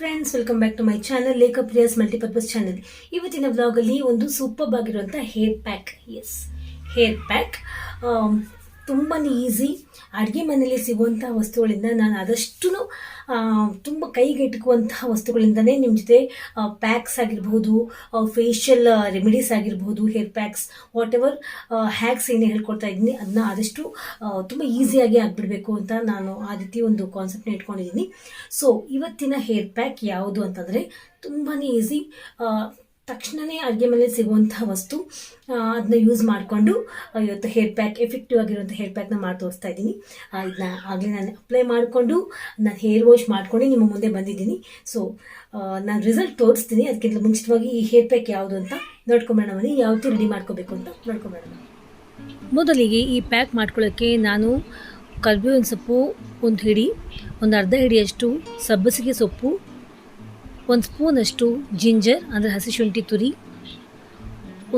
Friends welcome back to my channel Lekha Priya's multipurpose channel ಇವತ್ತಿನ ವ್ಲಾಗಲ್ಲಿ ಒಂದು super ಆಗಿರುವಂಥ hair pack yes hair pack ತುಂಬಾ easy ಅಡುಗೆ ಮನೆಯಲ್ಲಿ ಸಿಗುವಂಥ ವಸ್ತುಗಳಿಂದ ನಾನು ಆದಷ್ಟು ತುಂಬ ಕೈಗೆಟುಕುವಂತಹ ವಸ್ತುಗಳಿಂದನೇ ನಿಮ್ಮ ಜೊತೆ ಪ್ಯಾಕ್ಸ್ ಆಗಿರ್ಬೋದು ಫೇಶಿಯಲ್ ರೆಮಿಡೀಸ್ ಆಗಿರ್ಬೋದು hair packs whatever hacks ಏನೇ ಹೇಳ್ಕೊಡ್ತಾ ಇದ್ದೀನಿ ಅದನ್ನ ಆದಷ್ಟು ತುಂಬ ಈಸಿಯಾಗಿ ಆಗಿಬಿಡಬೇಕು ಅಂತ ನಾನು ಆ ರೀತಿ ಒಂದು ಕಾನ್ಸೆಪ್ಟ್ನ ಇಟ್ಕೊಂಡಿದ್ದೀನಿ. ಸೊ ಇವತ್ತಿನ ಹೇರ್ ಪ್ಯಾಕ್ ಯಾವುದು ಅಂತಂದರೆ ತುಂಬಾ ಈಸಿ ತಕ್ಷಣವೇ ಅಡುಗೆ ಮೇಲೆ ಸಿಗುವಂತಹ ವಸ್ತು ಅದನ್ನ ಯೂಸ್ ಮಾಡಿಕೊಂಡು ಇವತ್ತು ಹೇರ್ ಪ್ಯಾಕ್ ಎಫೆಕ್ಟಿವ್ ಆಗಿರುವಂಥ ಹೇರ್ ಪ್ಯಾಕ್ನ ಮಾಡಿ ತೋರಿಸ್ತಾ ಇದ್ದೀನಿ. ಇದನ್ನ ಆಗಲೇ ನಾನು ಅಪ್ಲೈ ಮಾಡಿಕೊಂಡು, ನಾನು ಹೇರ್ ವಾಶ್ ಮಾಡ್ಕೊಂಡು ನಿಮ್ಮ ಮುಂದೆ ಬಂದಿದ್ದೀನಿ. ಸೊ ನಾನು ರಿಸಲ್ಟ್ ತೋರಿಸ್ತೀನಿ. ಅದಕ್ಕಿಂತ ಮುಂಚಿತವಾಗಿ ಈ ಹೇರ್ ಪ್ಯಾಕ್ ಯಾವುದು ಅಂತ ನೋಡ್ಕೊಂಬೇಡ ಬನ್ನಿ. ಯಾವತ್ತು ರೆಡಿ ಮಾಡ್ಕೋಬೇಕು ಅಂತ ನೋಡ್ಕೊಂಬೇಡ ಮೊದಲಿಗೆ ಈ ಪ್ಯಾಕ್ ಮಾಡ್ಕೊಳ್ಳೋಕ್ಕೆ ನಾನು ಕರ್ಬೇವಿನ ಸೊಪ್ಪು, ಒಂದು ಹಿಡಿ, ಒಂದು ಅರ್ಧ ಹಿಡಿಯಷ್ಟು ಸಬ್ಬಸಿಗೆ ಸೊಪ್ಪು ಒಂದು ಸ್ಪೂನಷ್ಟು ಜಿಂಜರ್, ಅಂದರೆ ಹಸಿ ಶುಂಠಿ ತುರಿ,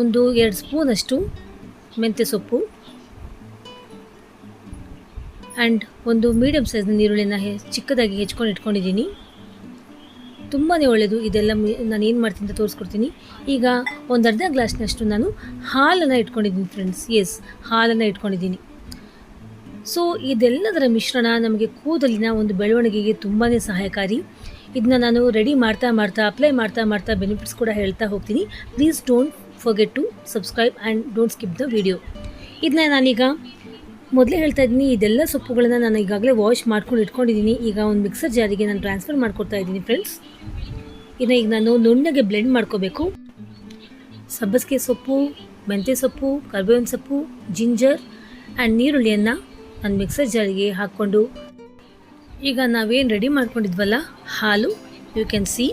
ಒಂದು ಎರಡು ಸ್ಪೂನಷ್ಟು ಮೆಂತ್ಯ ಸೊಪ್ಪು ಆ್ಯಂಡ್ ಒಂದು ಮೀಡಿಯಮ್ ಸೈಜ್ನ ನೀರುಳ್ಳಿನ ಹೆ, ಚಿಕ್ಕದಾಗಿ ಹೆಚ್ಕೊಂಡು ಇಟ್ಕೊಂಡಿದ್ದೀನಿ. ತುಂಬಾ ಒಳ್ಳೆಯದು ಇದೆಲ್ಲ ನಾನು ಏನು ಮಾಡ್ತೀನಿ ಅಂತ ತೋರಿಸ್ಕೊಡ್ತೀನಿ. ಈಗ ಒಂದು ಅರ್ಧ ಗ್ಲಾಸ್ನಷ್ಟು ನಾನು ಹಾಲನ್ನು ಇಟ್ಕೊಂಡಿದ್ದೀನಿ ಫ್ರೆಂಡ್ಸ್ ಎಸ್ ಹಾಲನ್ನು ಇಟ್ಕೊಂಡಿದ್ದೀನಿ. ಸೊ ಇದೆಲ್ಲದರ ಮಿಶ್ರಣ ನಮಗೆ ಕೂದಲಿನ ಒಂದು ಬೆಳವಣಿಗೆಗೆ ತುಂಬಾ ಸಹಾಯಕಾರಿ. ಇದನ್ನ ನಾನು ರೆಡಿ ಮಾಡ್ತಾ ಮಾಡ್ತಾ ಅಪ್ಲೈ ಮಾಡ್ತಾ ಮಾಡ್ತಾ ಬೆನಿಫಿಟ್ಸ್ ಕೂಡ ಹೇಳ್ತಾ ಹೋಗ್ತೀನಿ. Please don't forget to subscribe and don't skip the video ಇದನ್ನ ನಾನೀಗ ಮೊದಲೇ ಹೇಳ್ತಾ ಇದ್ದೀನಿ, ಇದೆಲ್ಲ ಸೊಪ್ಪುಗಳನ್ನು ನಾನು ಈಗಾಗಲೇ ವಾಶ್ ಮಾಡ್ಕೊಂಡು ಇಟ್ಕೊಂಡಿದ್ದೀನಿ. ಈಗ ಒಂದು ಮಿಕ್ಸರ್ ಜಾರಿಗೆ ನಾನು ಟ್ರಾನ್ಸ್ಫರ್ ಮಾಡ್ಕೊಡ್ತಾ ಇದ್ದೀನಿ ಫ್ರೆಂಡ್ಸ್ ಇದನ್ನ ಈಗ ನಾನು ನುಣ್ಣಗೆ ಬ್ಲೆಂಡ್ ಮಾಡ್ಕೋಬೇಕು. ಸಬ್ಬಸಿಗೆ ಸೊಪ್ಪು, ಮೆಂತ್ಯ ಸೊಪ್ಪು, ಕರ್ಬೇವಿನ ಸೊಪ್ಪು ಜಿಂಜರ್ ಆ್ಯಂಡ್ ನೀರುಳ್ಳಿಯನ್ನು ನಾನು ಮಿಕ್ಸರ್ ಜಾರಿಗೆ ಹಾಕ್ಕೊಂಡು ಈಗ ನಾವೇನು ರೆಡಿ ಮಾಡ್ಕೊಂಡಿದ್ವಲ್ಲ? ಹಾಲು ಯು ಕ್ಯಾನ್ ಸಿ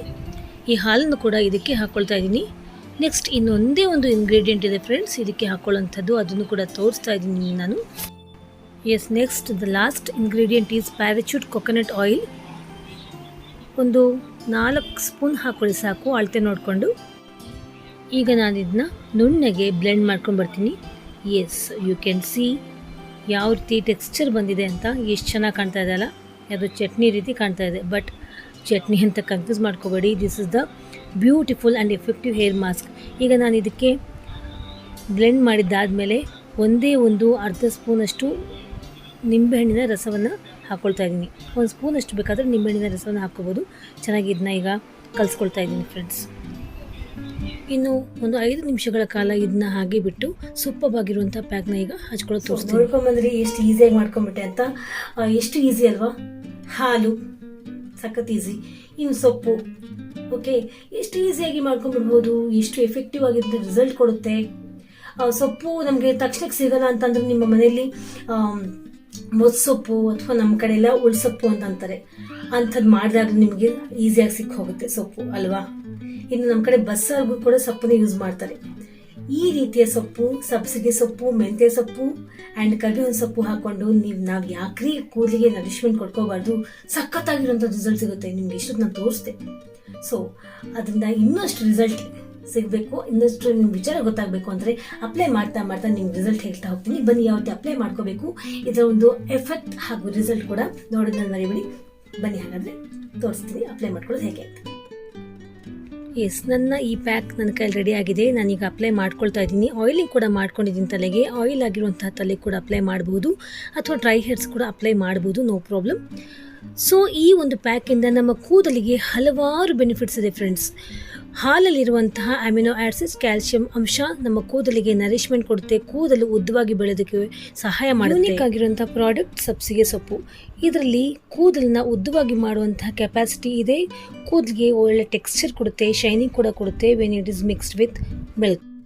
ಈ ಹಾಲನ್ನು ಕೂಡ ಇದಕ್ಕೆ ಹಾಕ್ಕೊಳ್ತಾ ಇದ್ದೀನಿ. ನೆಕ್ಸ್ಟ್ ಇನ್ನೊಂದೇ ಒಂದು ಇಂಗ್ರೀಡಿಯೆಂಟ್ ಇದೆ ಫ್ರೆಂಡ್ಸ್ ಇದಕ್ಕೆ ಹಾಕ್ಕೊಳ್ಳೋಂಥದ್ದು ಅದನ್ನು ಕೂಡ ತೋರಿಸ್ತಾ ಇದ್ದೀನಿ ನಾನು. Yes next the last ingredient is Parachute coconut oil ಒಂದು ನಾಲ್ಕು ಸ್ಪೂನ್ ಹಾಕ್ಕೊಳ್ಳಿ ಸಾಕು, ಅಳತೆ ನೋಡಿಕೊಂಡು. ಈಗ ನಾನು ಇದನ್ನ ನುಣ್ಣಗೆ ಬ್ಲೆಂಡ್ ಮಾಡ್ಕೊಂಡು ಬರ್ತೀನಿ. ಎಸ್ ಯು ಕ್ಯಾನ್ ಸಿ ಯಾವ ರೀತಿ ಟೆಕ್ಸ್ಚರ್ ಬಂದಿದೆ ಅಂತ, ಎಷ್ಟು ಚೆನ್ನಾಗಿ ಕಾಣ್ತಾ ಇದೆ ಅಲ್ಲ? ಅದು ಚಟ್ನಿ ರೀತಿ ಕಾಣ್ತಾ ಇದೆ. ಬಟ್ ಚಟ್ನಿ ಅಂತ ಕನ್ಫ್ಯೂಸ್ ಮಾಡ್ಕೋಬೇಡಿ. This is the beautiful and effective hair mask ಈಗ ನಾನು ಇದಕ್ಕೆ ಬ್ಲೆಂಡ್ ಮಾಡಿದ್ದಾದಮೇಲೆ ಒಂದೇ ಒಂದು ಅರ್ಧ ಸ್ಪೂನಷ್ಟು ನಿಂಬೆಹಣ್ಣಿನ ರಸವನ್ನು ಹಾಕ್ಕೊಳ್ತಾ ಇದ್ದೀನಿ. ಒಂದು ಸ್ಪೂನಷ್ಟು ಬೇಕಾದರೆ ನಿಂಬೆಹಣ್ಣಿನ ರಸವನ್ನು ಹಾಕ್ಕೋಬೋದು. ಚೆನ್ನಾಗಿ ಇದನ್ನ ಈಗ ಕಲಿಸ್ಕೊಳ್ತಾ ಇದ್ದೀನಿ ಫ್ರೆಂಡ್ಸ್ ಇನ್ನು ಒಂದು ಐದು ನಿಮಿಷಗಳ ಕಾಲ ಇದನ್ನ ಹಾಗೆ ಬಿಟ್ಟು ಸೂಪವಾಗಿರುವಂಥ ಪ್ಯಾಕ್ನ ಈಗ ಹಚ್ಕೊಳ್ಳೋದು ತೋರಿಸ್ತೀನಿ. ಎಷ್ಟು ಈಸಿಯಾಗಿ ಮಾಡ್ಕೊಂಬಿಟ್ಟೆ ಅಂತ. ಎಷ್ಟು ಈಸಿ ಅಲ್ವಾ? ಹಾಲು, ಸಖತ್ ಈಸಿ ಇನ್ನು ಸೊಪ್ಪು ಓಕೆ ಎಷ್ಟು ಈಸಿಯಾಗಿ ಮಾಡ್ಕೊಂಡ್ಬಿಡ್ಬೋದು? ಎಷ್ಟು ಎಫೆಕ್ಟಿವ್ ಆಗಿರುತ್ತೆ ರಿಸಲ್ಟ್ ಕೊಡುತ್ತೆ? ಸೊಪ್ಪು ನಮಗೆ ತಕ್ಷಣಕ್ಕೆ ಸಿಗಲ್ಲ ಅಂತಂದ್ರೆ ನಿಮ್ಮ ಮನೆಯಲ್ಲಿ ಮೊಸೊಪ್ಪು ಅಥವಾ ನಮ್ಮ ಕಡೆ ಎಲ್ಲ ಉಳ್ಸೊಪ್ಪು ಅಂತ ಅಂತಾರೆ. ಅಂಥದ್ದು ಮಾಡಿದಾಗ ನಿಮಗೆ ಈಸಿಯಾಗಿ ಸಿಕ್ಕ ಹೋಗುತ್ತೆ ಸೊಪ್ಪು, ಅಲ್ವಾ? ಇನ್ನು ನಮ್ಮ ಕಡೆ ಬಸ್ಸಾರ್ಗೂ ಕೂಡ ಸೊಪ್ಪನ್ನ ಯೂಸ್ ಮಾಡ್ತಾರೆ. ಈ ರೀತಿಯ ಸೊಪ್ಪು, ಸಬ್ಸಿಗೆ ಸೊಪ್ಪು, ಮೆಂತ್ಯ ಸೊಪ್ಪು ಆ್ಯಂಡ್ ಕರಿಬೇವಿನ ಸೊಪ್ಪು ಹಾಕೊಂಡು ನೀವು ನಾವು ಯಾಕ್ರಿ ಕೂದಲಿಗೆ ನರಿಶ್ಮೆಂಟ್ ಕೊಡ್ಕೋಬಾರ್ದು ಸಖತ್ತಾಗಿರೋಂಥ ರಿಸಲ್ಟ್ ಸಿಗುತ್ತೆ. ನಿಮ್ಗೆ ಇಷ್ಟೊತ್ತು ನಾನು ತೋರಿಸ್ದೆ. ಸೊ ಅದರಿಂದ ಇನ್ನಷ್ಟು ರಿಸಲ್ಟ್ ಸಿಗಬೇಕು, ಇನ್ನಷ್ಟು ನಿಮ್ಗೆ ವಿಚಾರ ಗೊತ್ತಾಗಬೇಕು ಅಂದರೆ ಅಪ್ಲೈ ಮಾಡ್ತಾ ಮಾಡ್ತಾ ನಿಮ್ಗೆ ರಿಸಲ್ಟ್ ಹೇಳ್ತಾ ಹೋಗ್ತೀನಿ. ಬನ್ನಿ, ಯಾವತ್ತೇ ಅಪ್ಲೈ ಮಾಡ್ಕೋಬೇಕು. ಇದರ ಒಂದು ಎಫೆಕ್ಟ್ ಹಾಗೂ ರಿಸಲ್ಟ್ ಕೂಡ ನೋಡೋದನ್ನ ಮರಿಬೇಡಿ. ಬನ್ನಿ, ಹಾಗಾದರೆ ತೋರಿಸ್ತೀನಿ ಅಪ್ಲೈ ಮಾಡ್ಕೊಳ್ಳೋದು ಹೇಗೆ ಅಂತ. ಎಸ್ ನನ್ನ ಈ ಪ್ಯಾಕ್ ನನ್ನ ಕೈಯಲ್ಲಿ ರೆಡಿ ಆಗಿದೆ. ನಾನೀಗ ಅಪ್ಲೈ ಮಾಡ್ಕೊಳ್ತಾ ಇದ್ದೀನಿ. ಆಯಿಲಿಂಗ್ ಕೂಡ ಮಾಡ್ಕೊಂಡಿದ್ದೀನಿ ತಲೆಗೆ. ಆಯಿಲ್ ಆಗಿರುವಂತಹ ತಲೆ ಕೂಡ ಅಪ್ಲೈ ಮಾಡ್ಬೋದು. ಅಥವಾ ಡ್ರೈ ಹೇರ್ಸ್ ಕೂಡ ಅಪ್ಲೈ ಮಾಡ್ಬೋದು. ನೋ ಪ್ರಾಬ್ಲಮ್ ಸೊ ಈ ಒಂದು ಪ್ಯಾಕಿಂದ ನಮ್ಮ ಕೂದಲಿಗೆ ಹಲವಾರು ಬೆನಿಫಿಟ್ಸ್ ಇದೆ ಫ್ರೆಂಡ್ಸ್ ಹಾಲಲ್ಲಿರುವಂತಹ ಅಮಿನೋ ಆಸಿಡ್ಸ್ ಕ್ಯಾಲ್ಸಿಯಂ ಅಂಶ ನಮ್ಮ ಕೂದಲಿಗೆ ನರಿಶ್ಮೆಂಟ್ ಕೊಡುತ್ತೆ, ಕೂದಲು ಉದ್ದವಾಗಿ ಬೆಳೆದಕ್ಕೆ ಸಹಾಯ ಮಾಡುತ್ತೆ. ಪ್ರಾಡಕ್ಟ್ ಸಬ್ಸಿಗೆ ಸೊಪ್ಪು. ಇದರಲ್ಲಿ ಕೂದಲನ್ನ ಉದ್ದವಾಗಿ ಮಾಡುವಂತಹ ಕೆಪಾಸಿಟಿ ಇದೆ. ಕೂದಲಿಗೆ ಒಳ್ಳೆ ಟೆಕ್ಸ್ಚರ್ ಕೊಡುತ್ತೆ ಶೈನಿಂಗ್ ಕೂಡ ಕೊಡುತ್ತೆ when it is mixed with milk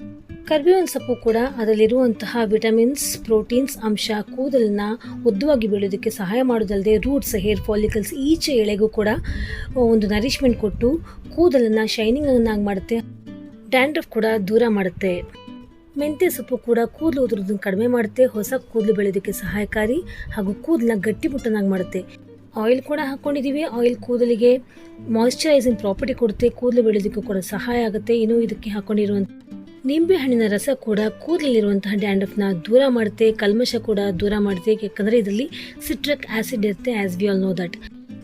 ಕರ್ಬೇವಿನ ಸೊಪ್ಪು ಕೂಡ ಅದರಲ್ಲಿರುವಂತಹ ವಿಟಮಿನ್ಸ್, ಪ್ರೋಟೀನ್ಸ್ ಅಂಶ, ಕೂದಲನ್ನ ಉದ್ದವಾಗಿ ಬೆಳೆಯೋದಕ್ಕೆ ಸಹಾಯ ಮಾಡೋದಲ್ಲದೆ ರೂಟ್ಸ್, ಹೇರ್ ಫಾಲಿಕಲ್ಸ್ ಈಚೆ ಎಳೆಗೂ ಕೂಡ ಒಂದು ನರಿಶ್ಮೆಂಟ್ ಕೊಟ್ಟು ಕೂದಲನ್ನು ಶೈನಿಂಗನ್ನಾಗಿ ಮಾಡುತ್ತೆ. ಡ್ಯಾಂಡ್ರಫ್ ಕೂಡ ದೂರ ಮಾಡುತ್ತೆ. ಮೆಂತ್ಯ ಸೊಪ್ಪು ಕೂಡ ಕೂದಲು ಉದುರೋದನ್ನು ಕಡಿಮೆ ಮಾಡುತ್ತೆ. ಹೊಸ ಕೂದಲು ಬೆಳೆಯೋದಕ್ಕೆ ಸಹಾಯಕಾರಿ ಹಾಗೂ ಕೂದಲನ್ನ ಗಟ್ಟಿಮುಟ್ಟನಾಗಿ ಮಾಡುತ್ತೆ. ಆಯಿಲ್ ಕೂಡ ಹಾಕ್ಕೊಂಡಿದ್ದೀವಿ ಆಯಿಲ್ ಕೂದಲಿಗೆ ಮಾಯಿಶ್ಚರೈಸಿಂಗ್ ಪ್ರಾಪರ್ಟಿ ಕೊಡುತ್ತೆ. ಕೂದಲು ಬೆಳೆಯೋದಕ್ಕೂ ಕೂಡ ಸಹಾಯ ಆಗುತ್ತೆ. ಇನ್ನು ಇದಕ್ಕೆ ಹಾಕೊಂಡಿರುವಂಥ ನಿಂಬೆ ಹಣ್ಣಿನ ರಸ ಕೂಡ ಕೂದಲಲ್ಲಿರುವಂತಹ ಡ್ಯಾಂಡಫ್ನ ದೂರ ಮಾಡುತ್ತೆ, ಕಲ್ಮಶ ಕೂಡ ದೂರ ಮಾಡುತ್ತೆ. ಯಾಕಂದರೆ ಇದರಲ್ಲಿ ಸಿಟ್ರಿಕ್ ಆಸಿಡ್ ಇರುತ್ತೆ as we all know that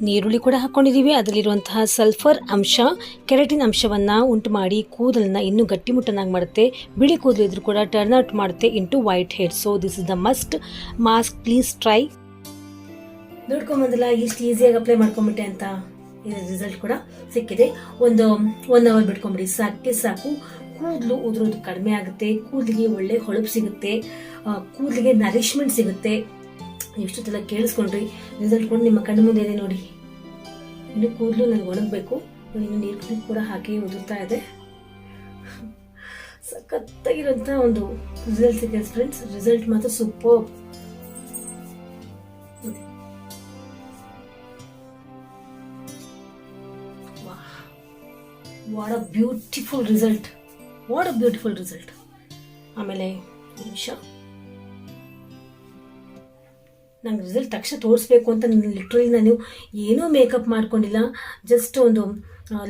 ನೀರುಳ್ಳಿ ಕೂಡ ಹಾಕ್ಕೊಂಡಿದ್ದೀವಿ ಅದರಲ್ಲಿರುವಂತಹ ಸಲ್ಫರ್ ಅಂಶ ಕೆರಟಿನ್ ಅಂಶವನ್ನು ಉಂಟು ಮಾಡಿ ಕೂದಲನ್ನ ಇನ್ನೂ ಗಟ್ಟಿಮುಟ್ಟನಾಗಿ ಮಾಡುತ್ತೆ. ಬಿಳಿ ಕೂದಲು ಇದ್ರೂ ಕೂಡ ಟರ್ನ್ ಔಟ್ ಮಾಡುತ್ತೆ into white hair so this is the must mask please try ನೋಡ್ಕೊಂಬಂದಲ್ಲ ಇಷ್ಟು ಈಸಿಯಾಗಿ ಅಪ್ಲೈ ಮಾಡ್ಕೊಂಬಿಟ್ಟೆ ಅಂತ. ರಿಸಲ್ಟ್ ಕೂಡ ಸಿಕ್ಕಿದೆ. ಒಂದು ಒನ್ ಅವರ್ ಬಿಟ್ಕೊಂಬಿಡಿ. ಸಾಕೆ ಸಾಕು. ಕೂದಲು ಉದುರೋದು ಕಡಿಮೆ ಆಗುತ್ತೆ, ಕೂದಲಿಗೆ ಒಳ್ಳೆ ಹೊಳಪು ಸಿಗುತ್ತೆ ಕೂದಲಿಗೆ ನರಿಶ್ಮೆಂಟ್ ಸಿಗುತ್ತೆ. ಎಷ್ಟೊತ್ತೆಲ್ಲ ಕೇಳಿಸ್ಕೊಂಡ್ರಿ ರಿಸಲ್ಟ್ ಕೂಡ, ನಿಮ್ಮ ಕಣ್ಣು ಮುಂದೆ ಇದೆ ನೋಡಿ. ಇನ್ನು ಕೂದಲು ನನಗೆ ಒಣಗಬೇಕು, ಇನ್ನು ನೀರು ಕೂಡ ಹಾಕಿ ಉದುರ್ತಾ ಇದೆ. ಸಖತ್ತಾಗಿರೋಂಥ ಒಂದು ರಿಸಲ್ಟ್ ಸಿಗುತ್ತೆ ಫ್ರೆಂಡ್ಸ್ ರಿಸಲ್ಟ್ ಮಾತ್ರ super what a beautiful result what a beautiful result ಆಮೇಲೆ ನಿಮಿಷ. ನಂಗೆ ರಿಸಲ್ಟ್ ತಕ್ಷಣ ತೋರಿಸ್ಬೇಕು ಅಂತ ಲಿಟ್ರಲಿ ನಾನು ಏನೂ ಮೇಕಪ್ ಮಾಡ್ಕೊಂಡಿಲ್ಲ. ಜಸ್ಟ್ ಒಂದು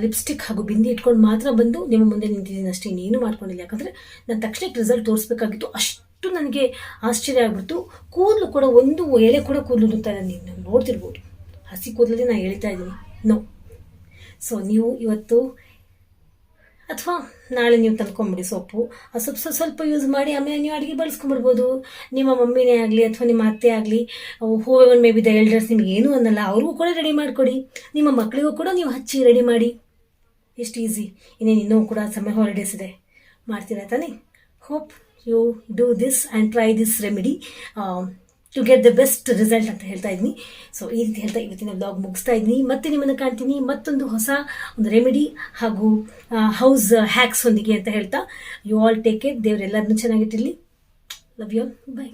ಲಿಪ್ಸ್ಟಿಕ್ ಹಾಗೂ ಬಿಂದಿ ಇಟ್ಕೊಂಡು ಮಾತ್ರ ಬಂದು ನಿಮ್ಮ ಮುಂದೆ ನಿಂತಿದ್ದೀನಿ ಅಷ್ಟೇ, ಇನ್ನೇನು ಮಾಡ್ಕೊಂಡಿಲ್ಲ. ಯಾಕಂದರೆ ನಾನು ತಕ್ಷಣಕ್ಕೆ ರಿಸಲ್ಟ್ ತೋರಿಸ್ಬೇಕಾಗಿತ್ತು. ಅಷ್ಟು ನನಗೆ ಆಶ್ಚರ್ಯ ಆಗ್ಬಿಡ್ತು. ಕೂದಲು ಕೂಡ ಒಂದು ಎಳೆ ಕೂಡ ಕೂದಲು ಇರುತ್ತೆ ನೀವು ನೋಡ್ತಿರ್ಬೋದು. ಹಸಿ ಕೂದಲಲ್ಲಿ ನಾನು ಹೇಳ್ತಾ ಇದ್ದೀನಿ. ನೋ ಸೊ ನೀವು ಇವತ್ತು ಅಥವಾ ನಾಳೆ ನೀವು ತಂದ್ಕೊಂಬಿಡಿ ಸೊಪ್ಪು. ಆ ಸೊಪ್ಪು ಸ್ವಲ್ಪ ಸ್ವಲ್ಪ ಯೂಸ್ ಮಾಡಿ, ಆಮೇಲೆ ನೀವು ಅಡುಗೆ ಬಳಸ್ಕೊಂಬಿಡ್ಬೋದು. ನಿಮ್ಮ ಮಮ್ಮಿನೇ ಆಗಲಿ ಅಥವಾ ನಿಮ್ಮ ಅತ್ತೆ ಆಗಲಿ whoever may be the elders ನಿಮ್ಗೆ ಏನೂ ಅನ್ನಲ್ಲ, ಅವ್ರಿಗೂ ಕೂಡ ರೆಡಿ ಮಾಡಿಕೊಡಿ. ನಿಮ್ಮ ಮಕ್ಕಳಿಗೂ ಕೂಡ ನೀವು ಹಚ್ಚಿ ರೆಡಿ ಮಾಡಿ. ಎಷ್ಟು ಈಸಿ ಇನ್ನೇನು ಇನ್ನೂ ಕೂಡ ಸಮಯ ಹಾಲಿಡೇಸ್ ಇದೆ. ಮಾಡ್ತೀರಾ ತಾನೇ? Hope you do this and try this remedy to get the best result ಅಂತ ಹೇಳ್ತಾ ಇದ್ದೀನಿ ಸೊ ಈ ರೀತಿ ಹೇಳ್ತಾ ಇವತ್ತಿನ ಬ್ಲಾಗ್ ಮುಗಿಸ್ತಾ ಇದ್ದೀನಿ ಮತ್ತೆ ನಿಮ್ಮನ್ನು ಕಾಣ್ತೀನಿ. ಮತ್ತೊಂದು ಹೊಸ ಒಂದು ರೆಮಿಡಿ ಹಾಗೂ ಹೌಸ್ ಹ್ಯಾಕ್ಸ್ ಒಂದಿಗೆ ಅಂತ ಹೇಳ್ತಾ. ಯು ಆಲ್ ಟೇಕ್ ಕೇರ್ ದೇವರೆಲ್ಲರನ್ನೂ ಚೆನ್ನಾಗಿಟ್ಟಿರಲಿ. Love you all by